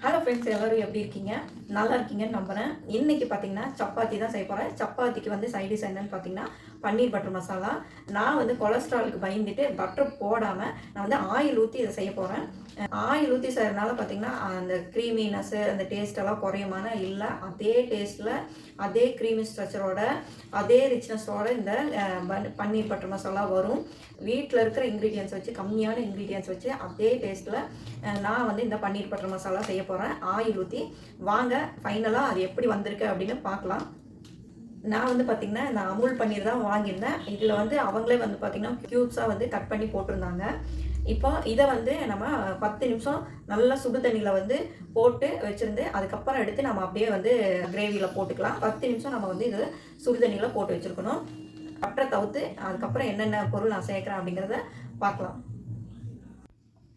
How friends எல்லோரும் எப்படி இருக்கீங்க? நல்லா இருக்கீங்கன்னு நம்புகிறேன் இன்றைக்கி பார்த்தீங்கன்னா சப்பாத்தி தான் செய்ய போகிறேன் சப்பாத்திக்கு வந்து சைடிஷ் என்னன்னு பார்த்தீங்கன்னா பன்னீர் பட்டர் மசாலா. நான் வந்து கொலஸ்ட்ராலுக்கு பயந்துட்டு பட்டர் போடாமல் நான் வந்து ஆயில் ஊற்றி இதை செய்ய போகிறேன் ஆயில் ஊற்றி செய்கிறதுனால பார்த்தீங்கன்னா அந்த க்ரீமினஸ்ஸு அந்த டேஸ்ட்டெல்லாம் குறையுமான இல்லை அதே டேஸ்ட்டில் அதே க்ரீமி ஸ்ட்ரக்சரோட அதே ரிச்னஸோட இந்த பன்னீர் பட்டர் மசாலா வரும். வீட்டில் இருக்கிற இன்க்ரீடியன்ஸ் வச்சு கம்மியான இன்க்ரீடியன்ஸ் வச்சு அதே டேஸ்ட்டில் நான் வந்து இந்த பன்னீர் பட்டர் மசாலா செய்ய போகிறேன் ஆயில் ஊற்றி வாங்க ஃபைனலாக அது எப்படி வந்திருக்கு அப்படின்னு பார்க்கலாம். நான் வந்து பார்த்திங்கன்னா இந்த அமுல் பன்னீர் தான் வாங்கியிருந்தேன். இதில் வந்து அவங்களே வந்து பார்த்திங்கன்னா க்யூப்ஸாக வந்து கட் பண்ணி போட்டிருந்தாங்க. இப்போ இதை வந்து நம்ம பத்து நிமிஷம் நல்லா சுடு தண்ணியில் வந்து போட்டு வச்சுருந்து அதுக்கப்புறம் எடுத்து நம்ம அப்படியே வந்து கிரேவியில் போட்டுக்கலாம். பத்து நிமிஷம் நம்ம வந்து இது சுடு தண்ணியில் போட்டு வச்சுருக்கணும். அப்புறம் தவிர்த்து அதுக்கப்புறம் என்னென்ன பொருள் நான் சேர்க்குறேன் அப்படிங்கிறத பார்க்கலாம்.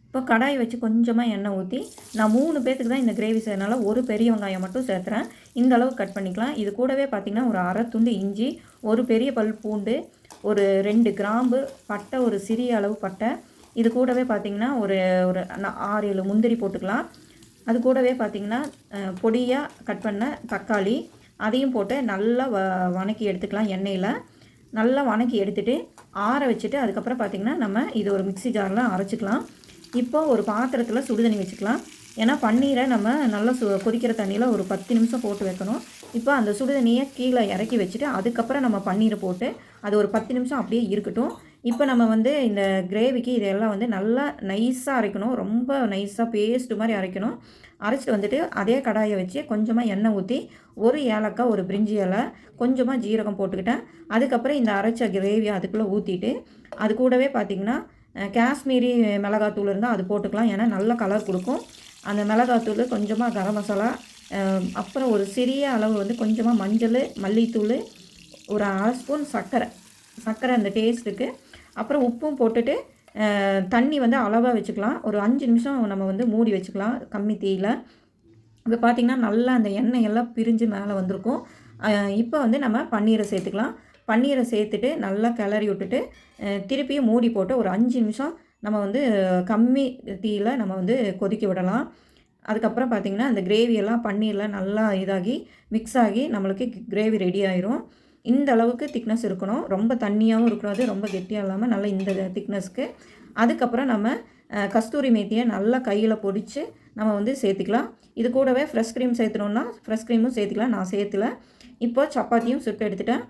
இப்போ கடாய் வச்சு கொஞ்சமாக எண்ணெய் ஊற்றி நான் மூணு பேத்துக்கு தான் இந்த கிரேவி செய்யறதுனால ஒரு பெரிய வெங்காயம் மட்டும் சேர்த்துறேன். இந்த அளவு கட் பண்ணிக்கலாம். இது கூடவே பார்த்திங்கன்னா ஒரு அரை துண்டு இஞ்சி ஒரு பெரிய பல் பூண்டு ஒரு ரெண்டு கிராம்பு பட்டை ஒரு சிறிய அளவு பட்டை. இது கூடவே பார்த்திங்கன்னா ஒரு ஒரு ஆறு ஏழு முந்திரி போட்டுக்கலாம். அது கூடவே பார்த்திங்கன்னா பொடியாக கட் பண்ண தக்காளி அதையும் போட்டு நல்லா வ வணக்கி எடுத்துக்கலாம் எண்ணெயில். நல்லா வணக்கி எடுத்துட்டு ஆற வச்சுட்டு அதுக்கப்புறம் பார்த்திங்கன்னா நம்ம இது ஒரு மிக்ஸி ஜாரில் அரைச்சிக்கலாம். இப்போ ஒரு பாத்திரத்தில் சுடுதண்ணி வச்சுக்கலாம். ஏன்னா பன்னீரை நம்ம நல்லா சு கொதிக்கிற தண்ணியில் ஒரு பத்து நிமிஷம் போட்டு வைக்கணும். இப்போ அந்த சுடுதண்ணியை கீழே இறக்கி வச்சுட்டு அதுக்கப்புறம் நம்ம பன்னீரை போட்டு அது ஒரு பத்து நிமிஷம் அப்படியே இருக்கட்டும். இப்போ நம்ம வந்து இந்த கிரேவிக்கு இதெல்லாம் வந்து நல்லா நைஸாக அரைக்கணும். ரொம்ப நைஸாக பேஸ்ட் மாதிரி அரைக்கணும். அரைச்சிட்டு வந்துட்டு அதே கடாயை வச்சு கொஞ்சமாக எண்ணெய் ஊற்றி ஒரு ஏலக்காய் ஒரு பிரிஞ்சி இலை கொஞ்சமாக ஜீரகம் போட்டுக்கிட்டேன். அதுக்கப்புறம் இந்த அரைச்ச கிரேவி அதுக்குள்ளே ஊற்றிட்டு அது கூடவே பார்த்திங்கன்னா காஷ்மீரி மிளகாத்தூள் இருந்தால் அது போட்டுக்கலாம். ஏன்னா நல்ல கலர் கொடுக்கும். அந்த மிளகாத்தூள் கொஞ்சமாக கரம் மசாலா அப்புறம் ஒரு சிறிய அளவு வந்து கொஞ்சமாக மஞ்சள் மல்லித்தூள் ஒரு அரை ஸ்பூன் சர்க்கரை. சர்க்கரை அந்த டேஸ்ட்டுக்கு அப்புறம் உப்பும் போட்டுட்டு தண்ணி வந்து அளவாக வச்சுக்கலாம். ஒரு அஞ்சு நிமிஷம் நம்ம வந்து மூடி வச்சுக்கலாம். கம்மி தீயில். இப்போ பார்த்திங்கன்னா நல்லா அந்த எண்ணெய் எல்லாம் பிரிஞ்சு மேலே வந்திருக்கும். இப்போ வந்து நம்ம பன்னீரை சேர்த்துக்கலாம். பன்னீரை சேர்த்துட்டு நல்லா கிளறி விட்டுட்டு திருப்பியும் மூடி போட்டு ஒரு அஞ்சு நிமிஷம் நம்ம வந்து கம்மி தீயில் நம்ம வந்து கொதிக்க விடலாம். அதுக்கப்புறம் பார்த்திங்கன்னா அந்த கிரேவியெல்லாம் பன்னீரில் நல்லா இதாகி மிக்ஸ் ஆகி நம்மளுக்கு கிரேவி ரெடி ஆயிரும். இந்த அளவுக்கு திக்னஸ் இருக்கணும். ரொம்ப தண்ணியாகவும் இருக்கக்கூடாது ரொம்ப கெட்டியாக இல்லாமல் நல்லா இந்த திக்னஸ்க்கு அதுக்கப்புறம் நம்ம கஸ்தூரி மேத்தியை நல்லா கையில் பொடிச்சு நம்ம வந்து சேர்த்துக்கலாம். இது கூடவே ஃப்ரெஷ் க்ரீம் சேர்த்துனோன்னா ஃப்ரெஷ் க்ரீமும் சேர்த்துக்கலாம். நான் சேர்த்துல. இப்போ சப்பாத்தியும் சுட்டு எடுத்துட்டேன்.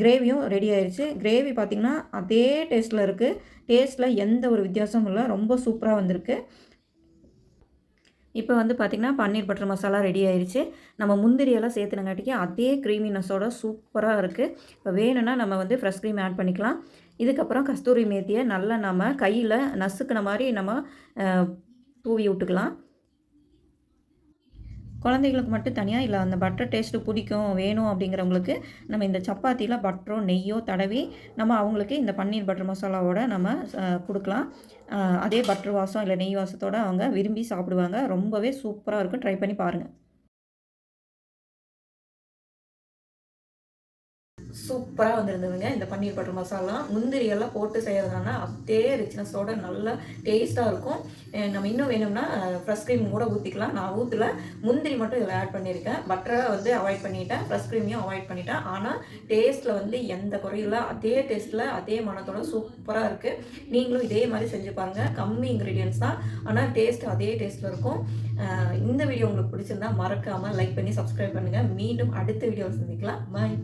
கிரேவியும் ரெடி ஆயிடுச்சு கிரேவி பார்த்திங்கன்னா அதே டேஸ்ட்டில் இருக்குது டேஸ்ட்டில் எந்த ஒரு வித்தியாசமும் இல்லை. ரொம்ப சூப்பராக வந்திருக்கு. இப்போ வந்து பார்த்திங்கன்னா பன்னீர் பட்டர் மசாலா ரெடி ஆயிடுச்சு நம்ம முந்திரியெல்லாம் சேர்த்துனங்காட்டிக்கு அதே க்ரீமினஸோட சூப்பராக இருக்குது இப்போ வேணும்னா நம்ம வந்து ஃப்ரெஷ் க்ரீம் ஆட் பண்ணிக்கலாம். இதுக்கப்புறம் கஸ்தூரி மேத்தியை நல்லா நம்ம கையில் நசுக்கின மாதிரி நம்ம தூவி விட்டுக்கலாம். குழந்தைகளுக்கு மட்டும் தனியாக இல்லை அந்த பட்டர் டேஸ்ட்டு பிடிக்கும் வேணும் அப்படிங்கிறவங்களுக்கு நம்ம இந்த சப்பாத்தியில் பட்டரோ நெய்யோ தடவி நம்ம அவங்களுக்கு இந்த பன்னீர் பட்டர் மசாலாவோட நம்ம கொடுக்கலாம். அதே பட்டர் வாசம் இல்லை நெய் வாசத்தோட அவங்க விரும்பி சாப்பிடுவாங்க. ரொம்பவே சூப்பராக இருக்கும். ட்ரை பண்ணி பாருங்கள் சூப்பராக வந்திருந்ததுங்க. இந்த பன்னீர் பட்டர் மசாலா முந்திரி எல்லாம் போட்டு செய்யறதுனால அதே ரிச்னஸோட நல்லா டேஸ்ட்டாக இருக்கும். நம்ம இன்னும் வேணும்னா ஃப்ரெஷ் க்ரீம் கூட ஊற்றிக்கலாம் நான் ஊற்றல முந்திரி மட்டும் இதில் ஆட் பண்ணியிருக்கேன். பட்டரை வந்து அவாய்ட் பண்ணிட்டேன். ஃப்ரெஷ் க்ரீமையும் அவாய்ட் பண்ணிட்டேன். ஆனால் டேஸ்ட்டில் வந்து எந்த குறையும் இல்லை. அதே டேஸ்ட்டில் அதே மனத்தோட சூப்பராக இருக்குது நீங்களும் இதே மாதிரி செஞ்சு பாருங்கள் கம்மி இன்க்ரீடியன்ஸ் தான். ஆனால் டேஸ்ட் அதே டேஸ்ட்டில் இருக்கும். இந்த வீடியோ உங்களுக்கு பிடிச்சிருந்தா மறக்காமல் லைக் பண்ணி சப்ஸ்கிரைப் பண்ணுங்கள் மீண்டும் அடுத்த வீடியோவில் சந்திக்கலாம். பாய்